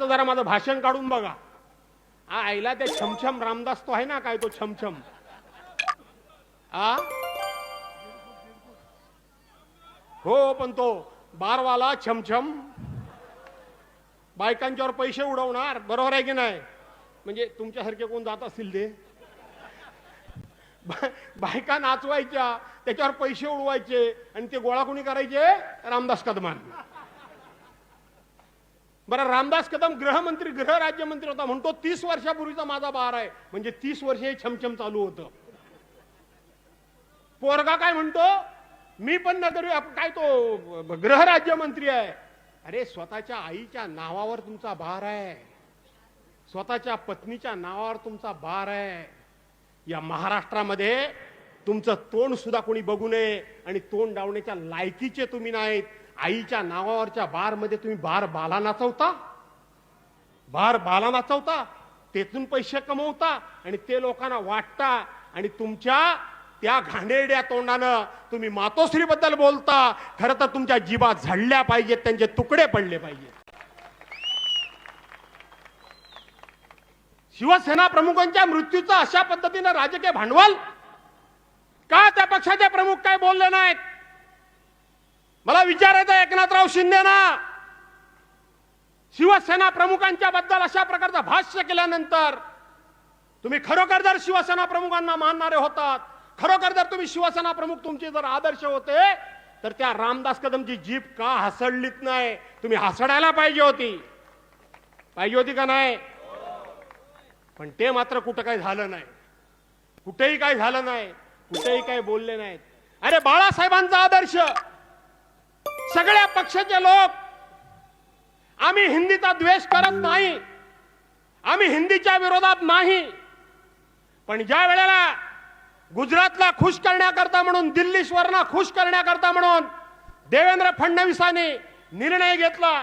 कालचं जरा माझं भाषण काढून बघा. आईला ते छमछम रामदास तो आहे ना काय तो छमछम? आ? हो पण तो बारवाला छमछम. बायकांच्यावर पैसे उडवणार बरोबर आहे की नाही? म्हणजे तुमच्यासारखे कोण जात असतील ते? बायका नाचवायच्या त्याच्यावर पैसे उडवायचे आणि ते गोळा कोणी करायचे? रामदास कदमान. बरं रामदास कदम गृहमंत्री गृह राज्यमंत्री होता म्हणतो तीस वर्षापूर्वीचा माझा बार आहे. म्हणजे तीस वर्ष हे छमछम चालू होतं. पोरगा काय म्हणतो मी पण नगर काय तो गृह राज्यमंत्री आहे. अरे स्वतःच्या आईच्या नावावर तुमचा भार आहे. स्वतःच्या पत्नीच्या नावावर तुमचा भार आहे. या महाराष्ट्रामध्ये तुमचं तोंड सुद्धा कोणी बघू नये आणि तोंड डावण्याच्या लायकीचे तुम्ही नाहीत. आईच्या नावावरच्या बारमध्ये तुम्ही बार बाला नाचवता? बार बाला नाचवता? तेथून पैसे कमवता आणि ते लोकांना वाटता आणि तुमच्या त्या घाणेरड्या तोंडानं तुम्ही मातोश्रीबद्दल बोलता. खरं तर तुमच्या जीवात झडल्या पाहिजेत त्यांचे तुकडे पडले पाहिजेत. शिवसेना प्रमुखांच्या मृत्यूचं अशा पद्धतीनं राजकीय भांडवल? का त्या पक्षाचे प्रमुख काय बोलले नाहीत? मला विचारायचं एकनाथराव शिंदेना शिवसेना प्रमुखांच्या बद्दल अशा प्रकारचं भाष्य केल्यानंतर तुम्ही खरोखर जर शिवसेना प्रमुखांना मानणारे होतात खरोखर जर तुम्ही शिवसेना प्रमुख तुमचे जर आदर्श होते तर त्या रामदास कदमची जीप का हसडलीत नाही? तुम्ही हसडायला पाहिजे होती. पाहिजे होती का नाही? पण ते मात्र कुठं काही झालं नाही. कुठेही काही झालं नाही. कुठेही काही बोलले नाहीत. अरे बाळासाहेबांचा आदर्श. सगळ्या पक्षाचे लोक. आम्ही हिंदीचा द्वेष करत नाही. आम्ही हिंदीच्या विरोधात नाही. पण ज्या वेळेला गुजरातला खुश करण्याकरता म्हणून दिल्लीश्वरना खुश करण्याकरता म्हणून देवेंद्र फडणवीसांनी निर्णय घेतला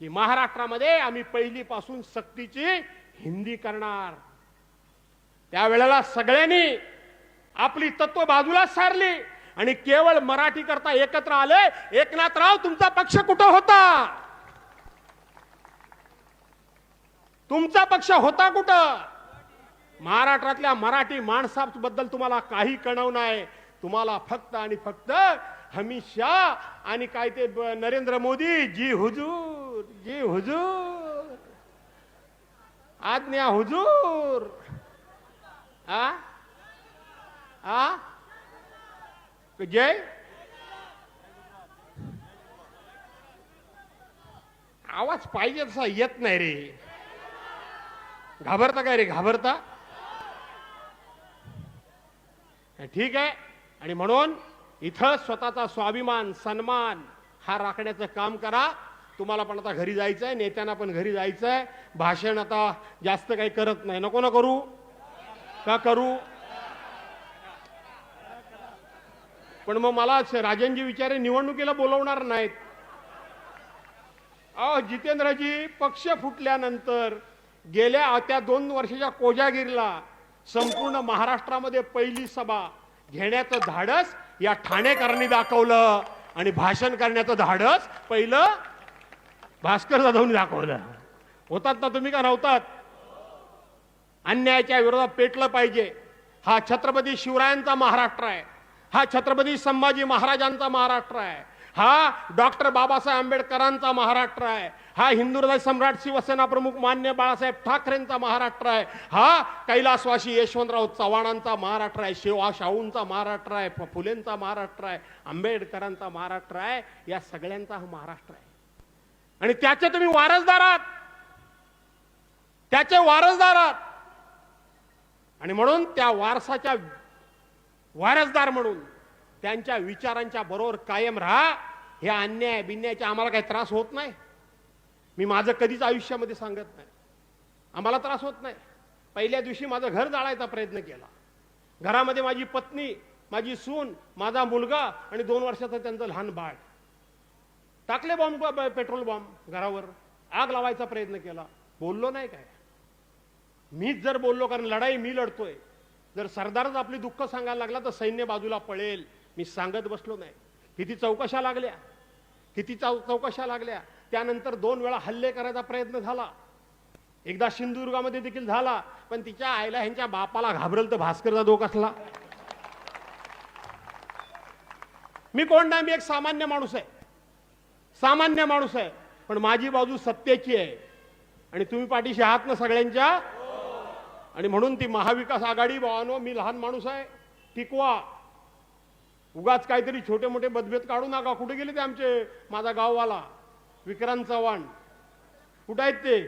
की महाराष्ट्रामध्ये आम्ही पहिलीपासून सक्तीची हिंदी करणार. त्यावेळेला सगळ्यांनी आपली तत्व बाजूला सारली आणि केवळ मराठी करता एकत्र आले एकनाथराव तुमचा पक्ष कुठं होता? तुमचा पक्ष होता कुठं? महाराष्ट्रातल्या मराठी माणसाबद्दल तुम्हाला काही कळव नाही. तुम्हाला फक्त आणि फक्त हमीशा आणि काय ते नरेंद्र मोदी. जी हुजूर जी हुजूर. आज्ञा हुजूर. आ? आ जय आवाज पाहिजे तसा येत नाही रे घाबरता काय रे घाबरता ठीक आहे. आणि म्हणून इथं स्वतःचा स्वाभिमान सन्मान हा राखण्याचं काम करा. तुम्हाला पण आता घरी जायचंय नेत्यांना पण घरी जायचंय. भाषण आता जास्त काही करत नाही. नको ना करू? का करू? पण मग मला श- राजनजी विचारे निवडणुकीला बोलवणार नाहीत. अहो जितेंद्रजी पक्ष फुटल्यानंतर गेल्या त्या दोन वर्षाच्या कोजागिरीला संपूर्ण महाराष्ट्रामध्ये पहिली सभा घेण्याचं धाडस या ठाणेकरांनी दाखवलं आणि भाषण करण्याचं धाडस पहिलं भास्कर जाधवनी दाखवलं. होतात ना तुम्ही का नव्हतात? अन्यायाच्या विरोधात पेटलं पाहिजे. हा छत्रपती शिवरायांचा महाराष्ट्र आहे. हा छत्रपती संभाजी महाराजांचा महाराष्ट्र आहे. हा डॉक्टर बाबासाहेब आंबेडकरांचा महाराष्ट्र आहे. हा हिंदू सम्राट शिवसेना प्रमुख मान्य बाळासाहेब ठाकरेंचा महाराष्ट्र आहे. हा कैलासवासी यशवंतराव चव्हाणांचा महाराष्ट्र आहे. शिवा शाहूंचा महाराष्ट्र आहे. फुलेंचा महाराष्ट्र आहे. आंबेडकरांचा महाराष्ट्र आहे. या सगळ्यांचा हा महाराष्ट्र आहे. आणि त्याचे तुम्ही वारसदार आहात. त्याचे वारसदार आहात. आणि म्हणून त्या वारसाच्या वारसदार म्हणून त्यांच्या विचारांच्या बरोबर कायम राहा. हे अन्याय बिन्यायचे आम्हाला काही त्रास होत नाही. मी माझं कधीच आयुष्यामध्ये सांगत नाही. आम्हाला त्रास होत नाही. पहिल्या दिवशी माझं घर जाळायचा प्रयत्न केला. घरामध्ये माझी पत्नी माझी सून माझा मुलगा आणि दोन वर्षाचं त्यांचं लहान बाळ. टाकले बॉम्ब पेट्रोल बॉम्ब घरावर. आग लावायचा प्रयत्न केला. बोललो नाही काय? मीच जर बोललो कारण लढाई मी लढतोय. जर सरदारच आपली दुःख सांगायला लागला तर सैन्य बाजूला पळेल. मी सांगत बसलो नाही. किती चौकशा लागल्या. किती चौ चौकशा लागल्या. त्यानंतर दोन वेळा हल्ले करायचा प्रयत्न झाला. एकदा सिंधुदुर्गामध्ये देखील झाला पण तिच्या आईला ह्यांच्या बापाला घाबरल तर भास्करचा दोष असला. मी कोण नाही? मी एक सामान्य माणूस आहे. सामान्य माणूस आहे. पण माझी बाजू सत्तेची आहे. आणि तुम्ही पाठीशी आहात ना सगळ्यांच्या? आणि म्हणून ती महाविकास आघाडी भावानो मी लहान माणूस आहे टिकवा. उगाच काहीतरी छोटे मोठे मतभेद काढू नका. कुठे गेले ते आमचे? माझा गाववाला विक्रांत चव्हाण. कुठं आहेत ते?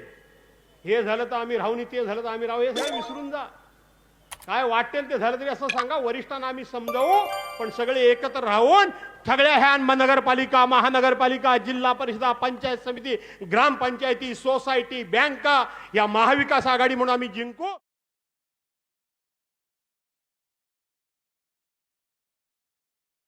हे झालं तर आम्ही राहून ते झालं तर आम्ही राहू. हे सगळं विसरून जा. काय वाटेल ते झालं तरी असं सांगा. वरिष्ठांना आम्ही समजावू पण सगळे एकत्र राहून सगळ्या ह्या नगरपालिका महानगरपालिका जिल्हा परिषदा पंचायत समिती ग्रामपंचायती सोसायटी बँका या महाविकास आघाडी म्हणून आम्ही जिंकू.